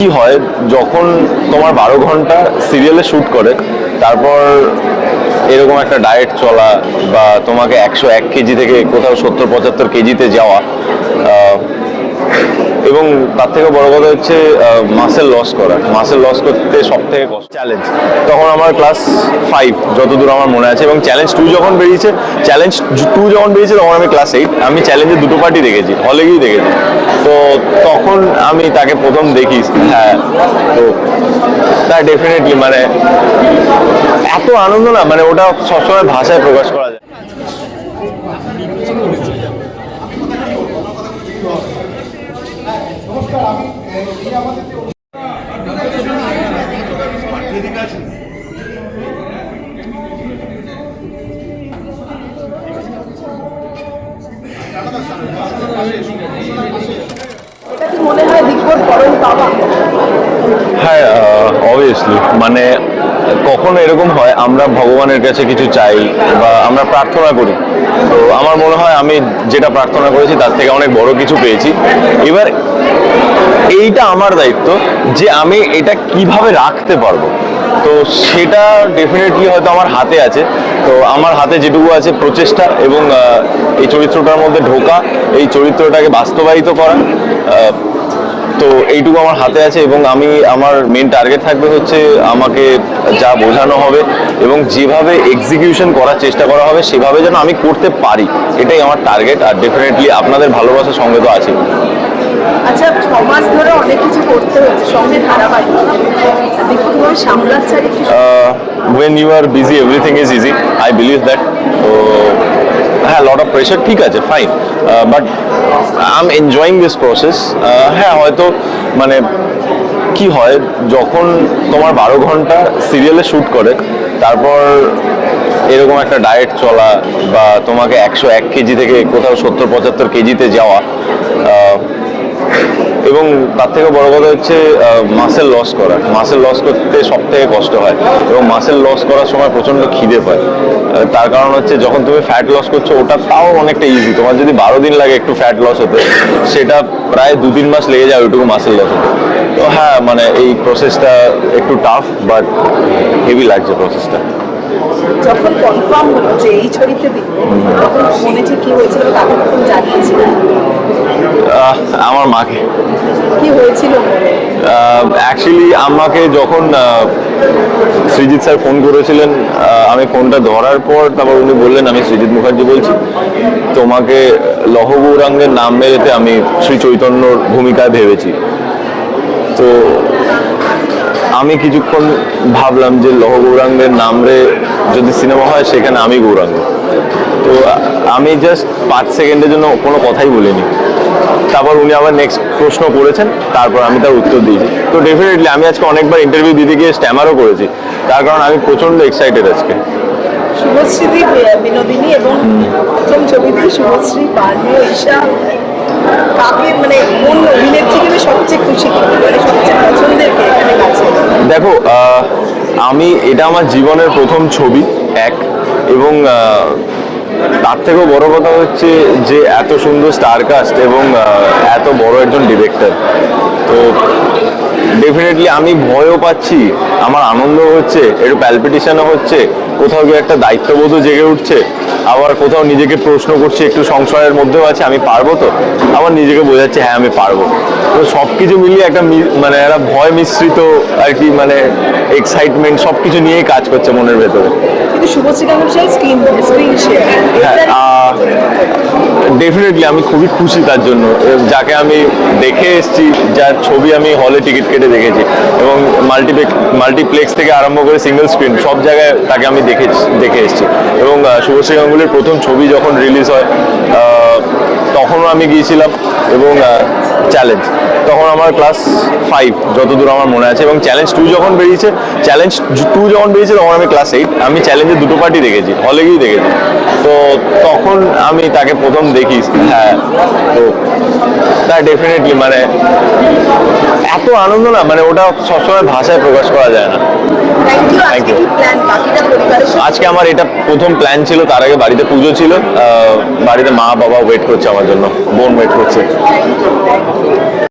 কি হয় যখন তোমার বারো ঘণ্টা সিরিয়ালে শ্যুট করে, তারপর এরকম একটা ডায়েট চলা বা তোমাকে একশো এক কেজি থেকে কোথাও সত্তর পঁচাত্তর কেজিতে যাওয়া এবং তার থেকে বড় কথা হচ্ছে মাসেল লস করা। মাসেল লস করতে সব থেকে কষ্ট। চ্যালেঞ্জ তখন আমার ক্লাস ফাইভ যতদূর আমার মনে আছে, এবং চ্যালেঞ্জ টু যখন বেরিয়েছে চ্যালেঞ্জ টু যখন বেরিয়েছে, তখন আমি ক্লাস এইট আমি চ্যালেঞ্জে দুটো পার্টি দেখেছি হলে গিয়েই দেখেছি। তো তখন আমি তাকে প্রথম দেখি। হ্যাঁ তো তা ডেফিনেটলি মানে এত আনন্দ না মানে ওটা সবসময় ভাষায় প্রকাশ করা যায়। না। এটা কি মনে হয় বিজ্ঞর পরম পাওয়া হ্যাঁ অবভিয়াসলি মানে কখনো এরকম হয় আমরা ভগবানের কাছে কিছু চাই বা আমরা প্রার্থনা করি। তো আমার মনে হয় আমি যেটা প্রার্থনা করেছি তার থেকে অনেক বড় কিছু পেয়েছি। এবার এইটা আমার দায়িত্ব যে আমি এটা কীভাবে রাখতে পারব। তো সেটা ডেফিনেটলি হয়তো আমার হাতে আছে। তো আমার হাতে যেটুকু আছে প্রচেষ্টা এবং এই চরিত্রটার মধ্যে ঢোকা, এই চরিত্রটাকে বাস্তবায়িত করা। তো এইটুকু আমার হাতে আছে এবং আমি আমার মেন টার্গেট থাকবে হচ্ছে আমাকে যা বোঝানো হবে এবং যেভাবে এক্সিকিউশন করার চেষ্টা করা হবে, সেভাবে যেন আমি করতে পারি। এটাই আমার টার্গেট আর ডেফিনেটলি আপনাদের ভালোবাসার সঙ্গে তো আছে আচ্ছা সমাজ ধরে অনেক কিছু করতে হচ্ছে সঙ্গে ধারাবাহিক বিজ্ঞ কীভাবে সামলাচ্ছে আর একটু when you are busy everything is easy I believe that তো হ্যাঁ লট অফ প্রেশার ঠিক আছে fine but I am enjoying this process হ্যাঁ হয়তো মানে কি হয় যখন তোমার বারো ঘণ্টা সিরিয়ালে শ্যুট করে তারপর এরকম একটা ডায়েট চলা বা তোমাকে একশো এক কেজি থেকে কোথাও সত্তর পঁচাত্তর কেজিতে যাওয়া আহ, এবং তার থেকে বড় কথা হচ্ছে মাসেল লস করা। মাসেল লস করতে সব থেকে কষ্ট হয় এবং মাসেল লস করার সময় প্রচণ্ড খিদে পায়। তার কারণ হচ্ছে, যখন তুমি ফ্যাট লস করছ, ওটা তাও অনেকটা ইজি তোমার যদি বারো দিন লাগে একটু ফ্যাট লস হতে, সেটা প্রায় দু তিন মাস লেগে যায় ওইটুকু মাসেল লস হতে। তো হ্যাঁ মানে এই প্রসেসটা একটু টাফ বাট হেভি লাগছে প্রসেসটা যখন কনফার্ম হলো যে এই বিজ্ঞ তখন মনে ঠিক কি হয়েছিল কাকে তখন জানিয়েছিলেন? আমার মাকে। কি হয়েছিল অ্যাকচুয়ালি আমাকে যখন সৃজিৎ স্যার ফোন করেছিলেন আমি ফোনটা ধরার পর তারপর উনি বললেন আমি সৃজিৎ মুখার্জি বলছি তোমাকে লহ গৌরাঙ্গের নাম মেরেতে আমি শ্রী চৈতন্যর ভূমিকায় ভেবেছি। তো আমি কিছুক্ষণ ভাবলাম যে লহ গৌরাঙ্গের নাম রে যদি সিনেমা হয় সেখানে আমি গৌরাঙ্গ। তো আমি জাস্ট পাঁচ সেকেন্ডের জন্য কোনো কথাই বলিনি। তারপর উনি আবার নেক্সট প্রশ্ন করেছেন তারপর আমি তার উত্তর দিয়েছি। তো ডেফিনেটলি আমি আজকে অনেকবার ইন্টারভিউ দিতে গিয়ে স্ট্যামারও করেছি। তার কারণ আমি প্রচণ্ড এক্সাইটেড আজকে। শুভশ্রী বিনোদিনী এবং প্রথম ছবিতে শুভশ্রী ঈশা কাকে মানে কোন অভিনেত্রীকে সবচেয়ে খুশি মানে সবচেয়ে পছন্দের কে এখানে কাছে? দেখো আমি এটা আমার জীবনের প্রথম ছবি এক এবং তার থেকেও বড় কথা হচ্ছে যে এত সুন্দর স্টার কাস্ট এবং এত বড় একজন ডিরেক্টর তো ডেফিনেটলি আমি ভয়ও পাচ্ছি, আমার আনন্দ হচ্ছে, একটু প্যালপিটেশনও হচ্ছে, কোথাও গিয়ে একটা দায়িত্ববোধও জেগে উঠছে, আবার কোথাও নিজেকে প্রশ্ন করছি, একটু সংশয়ের মধ্যেও আছে, আমি পারব তো? আবার নিজেকে বোঝাচ্ছে হ্যাঁ আমি পারব। তো সব কিছু মিলিয়ে একটা মানে একটা ভয় মিশ্রিত আর কি মানে এক্সাইটমেন্ট সব কিছু নিয়েই কাজ করছে মনের ভেতরে। স্ক্রিন হ্যাঁ ডেফিনেটলি আমি খুবই খুশি তার জন্য। যাকে আমি দেখে এসেছি, যার ছবি আমি হলে টিকিট কেটে দেখেছি এবং মাল্টিপ্লেক্স মাল্টিপ্লেক্স থেকে আরম্ভ করে সিঙ্গেল স্ক্রিন সব জায়গায় তাকে আমি দেখে দেখে এসেছি। এবং শুভশ্রী গাঙ্গুলির প্রথম ছবি যখন রিলিজ হয় তখনও আমি গিয়েছিলাম এবং চ্যালেঞ্জ তখন আমার ক্লাস ফাইভ যতদূর আমার মনে আছে এবং চ্যালেঞ্জ টু যখন বেরিয়েছে চ্যালেঞ্জ টু যখন বেরিয়েছে তখন আমি ক্লাস এইট আমি চ্যালেঞ্জে দুটো পার্টি দেখেছি হলে গিয়েই দেখেছি। তো তখন আমি তাকে প্রথম দেখি হ্যাঁ তো তা ডেফিনেটলি মানে এত আনন্দ না মানে ওটা সবসময় ভাষায় প্রকাশ করা যায় না। থ্যাংক ইউ আজকে আমার এটা প্রথম প্ল্যান ছিল, তার আগে বাড়িতে পুজো ছিল। বাড়িতে মা বাবা ওয়েট করছে আমার জন্য, বোন ওয়েট করছে।